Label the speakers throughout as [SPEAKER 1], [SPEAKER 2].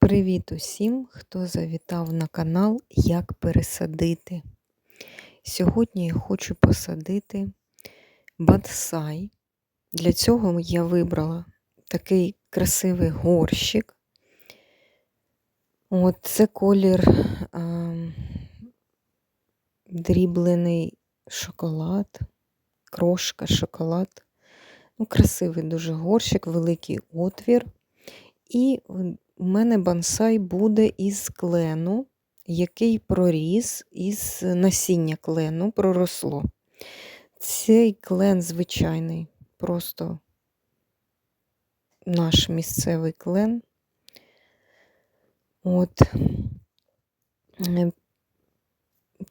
[SPEAKER 1] Привіт усім, хто завітав на канал Як пересадити. Сьогодні я хочу посадити бонсай. Для цього я вибрала такий красивий горщик. От Це колір а, дріблений шоколад, крошка, шоколад. Ну, Красивий дуже горщик, великий отвір. І у мене бонсай буде із клену, який проріс із насіння клену проросло. Цей клен звичайний, просто наш місцевий клен. От е,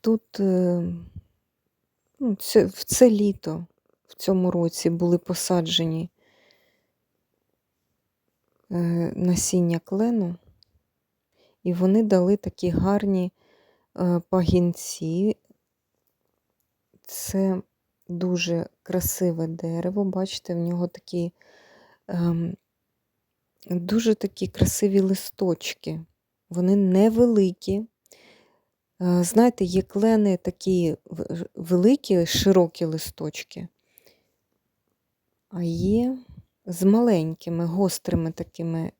[SPEAKER 1] тут е, ну, в це літо в цьому році були посаджені насіння клену, і вони дали такі гарні е, пагінці. Це дуже красиве дерево, бачите, в нього такі ем, дуже такі красиві листочки. Вони невеликі. Е, знаєте, є клени такі великі, широкі листочки, а є з маленькими, гострими такими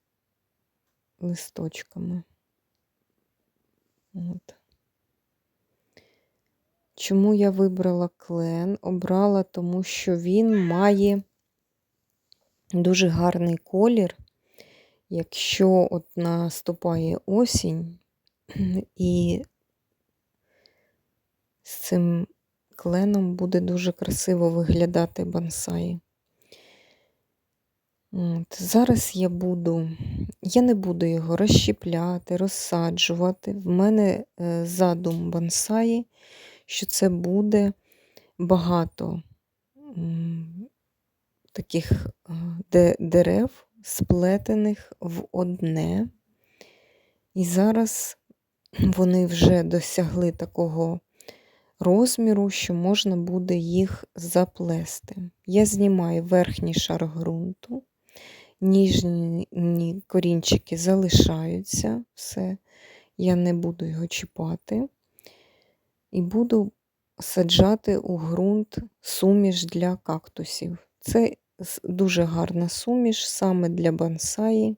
[SPEAKER 1] листочками. От. Чому я вибрала клен? Обрала, тому що він має дуже гарний колір. Якщо от наступає осінь, і з цим кленом буде дуже красиво виглядати бонсаї. От, Зараз я буду, я не буду його розщіпляти, розсаджувати. В мене е, задум бонсаї, що це буде багато таких е, дерев, сплетених в одне. І зараз вони вже досягли такого розміру, що можна буде їх заплести. Я знімаю верхній шар ґрунту ніжні корінчики залишаються, все, я не буду його чіпати. І буду саджати у ґрунт суміш для кактусів. Це дуже гарна суміш саме для бонсаї.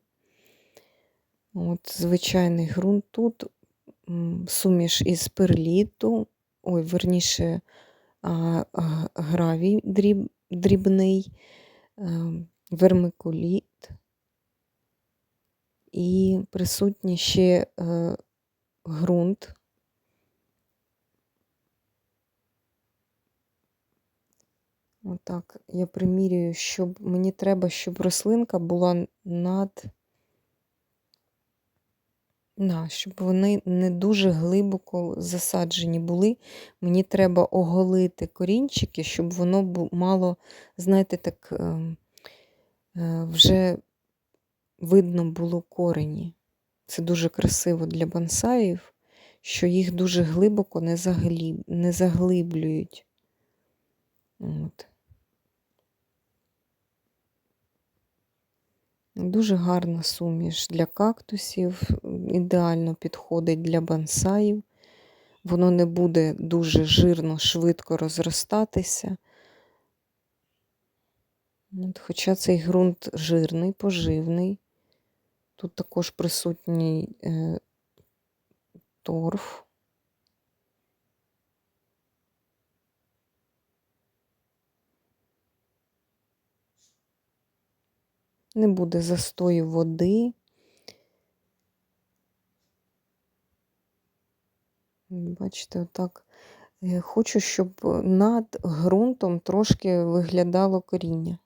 [SPEAKER 1] От Звичайний ґрунт тут, суміш із перліту, ой, верніше, гравій дріб, дрібний, ем, вермикуліт і присутній ще е, ґрунт. Отак я примірюю, щоб мені треба, щоб рослинка була над, на, щоб вони не дуже глибоко засаджені були. Мені треба оголити корінчики, щоб воно мало, знаєте, так. Ем, Е, вже видно було корені. Це дуже красиво для бонсаїв, що їх дуже глибоко не заглиб... не заглиблюють. От. Дуже гарна суміш для кактусів, ідеально підходить для бонсаїв. Воно не буде дуже жирно, швидко розростатися. От, Хоча цей ґрунт жирний, поживний. Тут також присутній е, торф. Не буде застою води. Бачите, отак. Е, хочу, щоб над ґрунтом трошки виглядало коріння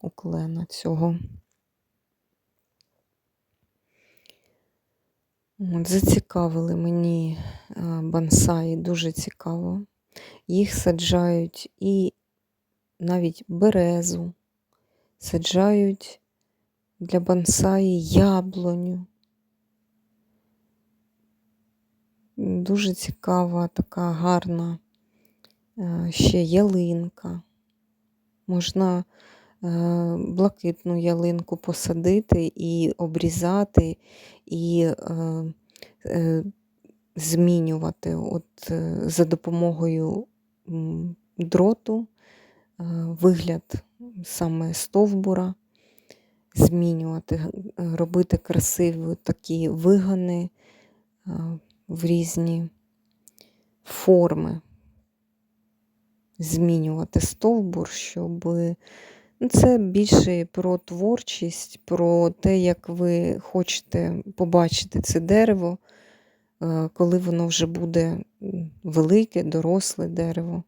[SPEAKER 1] у клена цього. От, Зацікавили мені бонсаї, дуже цікаво. Їх саджають і навіть березу, саджають для бонсаї яблуню. Дуже цікава, така гарна ще ялинка. Можна блакитну ялинку посадити і обрізати, і е, е, змінювати. От е, за допомогою дроту е, вигляд саме стовбура, змінювати, робити красиві такі вигони е, в різні форми, змінювати стовбур, щоб це більше про творчість, про те, як ви хочете побачити це дерево, е, коли воно вже буде велике, доросле дерево.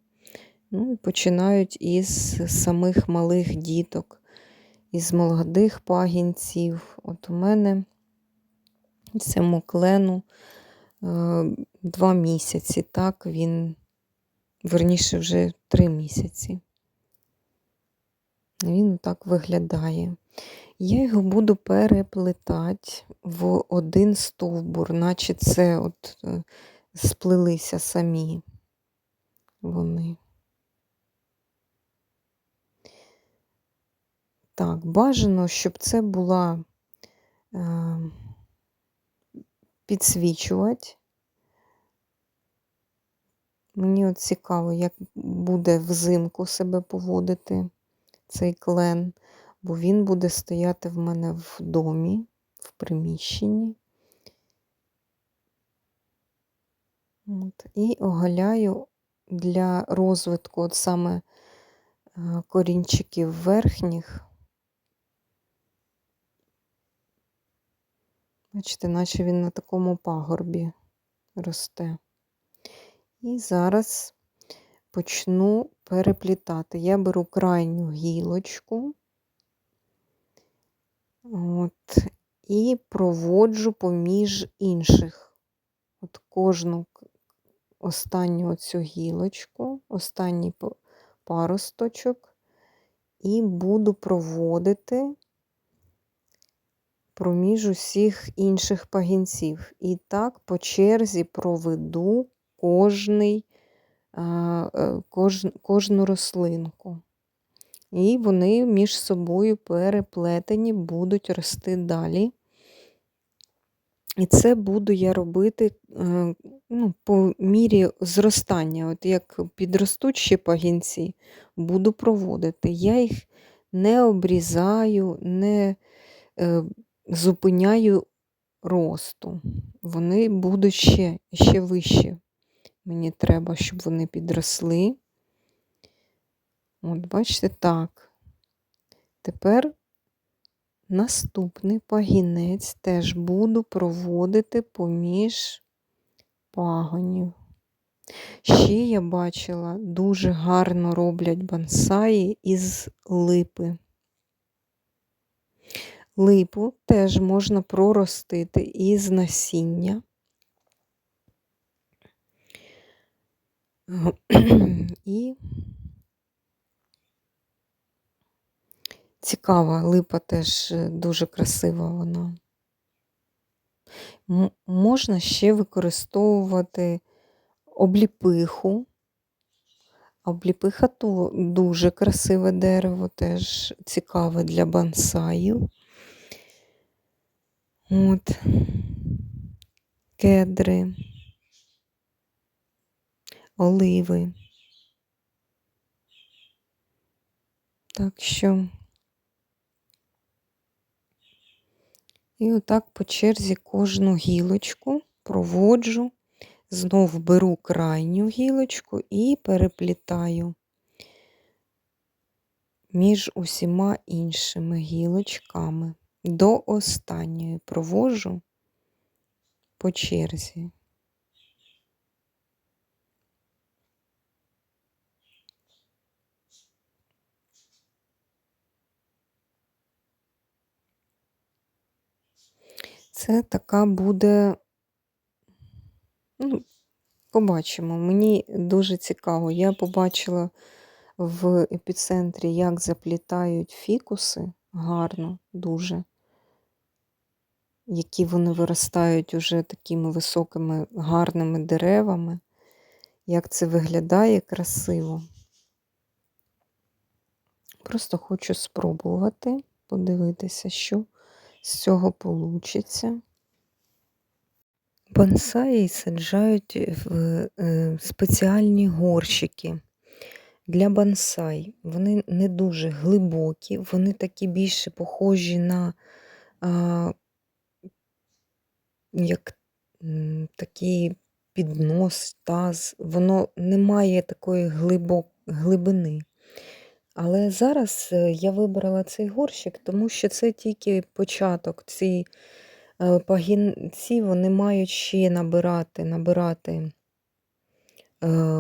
[SPEAKER 1] Ну, починають із самих малих діток, із молодих пагінців. От у мене цьому клену е, два місяці, так, він, верніше, вже три місяці. Він так виглядає. Я його буду переплетати в один стовбур, наче це от е, сплелися самі вони. Так, бажано, щоб це була е, підсвічувати. Мені от цікаво, як буде взимку себе поводити цей клен, бо він буде стояти в мене в домі, в приміщенні. От. І оголяю для розвитку от саме е, корінчиків верхніх. Бачите, наче він на такому пагорбі росте. І зараз почну переплітати. Я беру крайню гілочку от, і проводжу поміж інших. От кожну останню оцю гілочку, останній паросточок, і буду проводити проміж усіх інших пагінців. І так по черзі проведу кожний, кожну рослинку. І вони між собою переплетені будуть рости далі. І це буду я робити е, ну, по мірі зростання. От як підростуть ще пагінці, буду проводити. Я їх не обрізаю, не е, зупиняю росту. Вони будуть ще, ще вище. Мені треба, щоб вони підросли. От, бачите, так. Тепер наступний пагінець теж буду проводити поміж пагонів. Ще я бачила, дуже гарно роблять бонсаї із липи. Липу теж можна проростити із насіння. І цікава липа теж е, дуже красива вона. Можна ще використовувати обліпиху. Обліпиха то дуже красиве дерево, теж цікаве для бонсаїв. От. Кедри, оливи. Так що. І отак по черзі кожну гілочку проводжу, знов беру крайню гілочку і переплітаю між усіма іншими гілочками. До останньої проводжу по черзі. Це така буде, ну, побачимо. Мені дуже цікаво. Я побачила в епіцентрі, як заплітають фікуси гарно, дуже, які вони виростають уже такими високими, гарними деревами. Як це виглядає красиво. Просто хочу спробувати, подивитися, що з цього вийде. Бонсаї саджають в е, спеціальні горщики для бонсай. Вони не дуже глибокі, вони такі більше похожі на а, як такий піднос, таз. Воно не має такої глибок, глибини. Але зараз е, я вибрала цей горщик, тому що це тільки початок. Ці е, пагінці вони мають ще набирати, набирати е,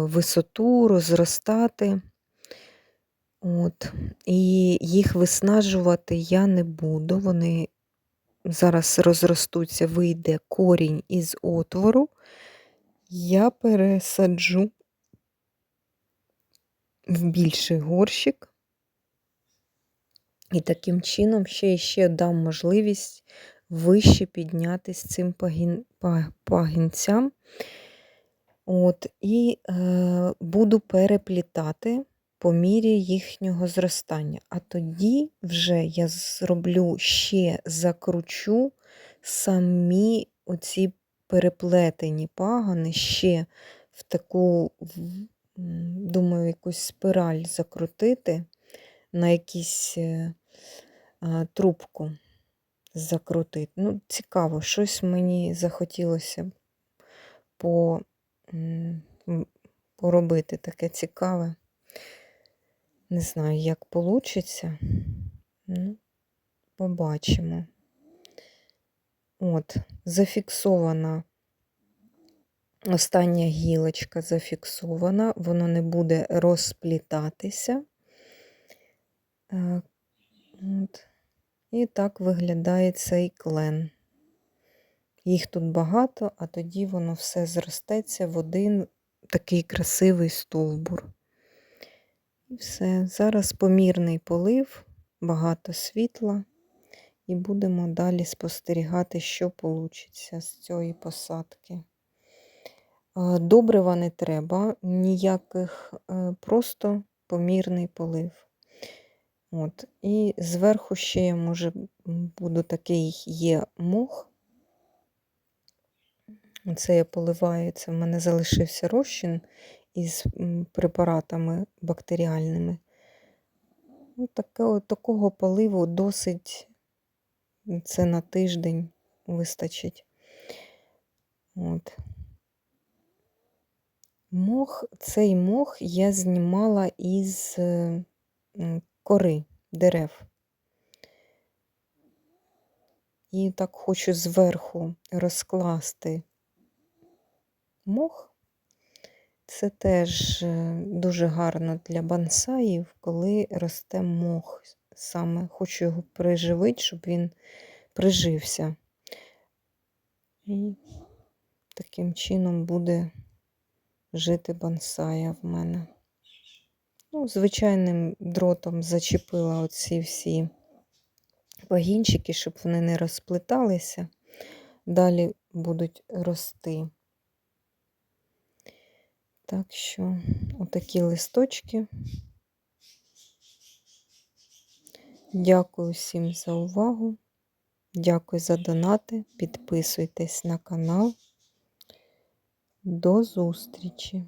[SPEAKER 1] висоту, розростати. От. І їх виснажувати я не буду. Вони зараз розростуться, вийде корінь із отвору. Я пересаджу в більший горщик. І таким чином ще і ще дам можливість вище піднятися цим пагін, пагінцям. От, І е, буду переплітати по мірі їхнього зростання. А тоді вже я зроблю ще закручу самі оці переплетені пагани ще в таку, думаю, якусь спираль закрутити на якусь е, трубку закрутити. Ну, цікаво, щось мені захотілося по, поробити таке цікаве. Не знаю, як вийде. Ну, побачимо. От, зафіксована остання гілочка зафіксована, воно не буде розплітатися. Е, от. І так виглядає цей клен. Їх тут багато, а тоді воно все зростеться в один такий красивий стовбур. І все. Зараз помірний полив, багато світла, і будемо далі спостерігати, що вийде з цієї посадки. Добрива не треба, ніяких, е, просто помірний полив. От. І зверху ще я, може, буду такий є мох. Це я поливаю, це в мене залишився розчин із препаратами бактеріальними. Ну, такого, такого поливу досить це на тиждень вистачить. От. Мох, цей мох я знімала із кори дерев. І так хочу зверху розкласти мох. Це теж е, дуже гарно для бонсаїв, коли росте мох. Саме хочу його приживити, щоб він прижився. І таким чином буде жити бонсая в мене. Ну, Звичайним дротом зачепила оці всі вагінчики, щоб вони не розплеталися, далі будуть рости. Так що, отакі листочки. Дякую всім за увагу. Дякую за донати. Підписуйтесь на канал. До зустрічі!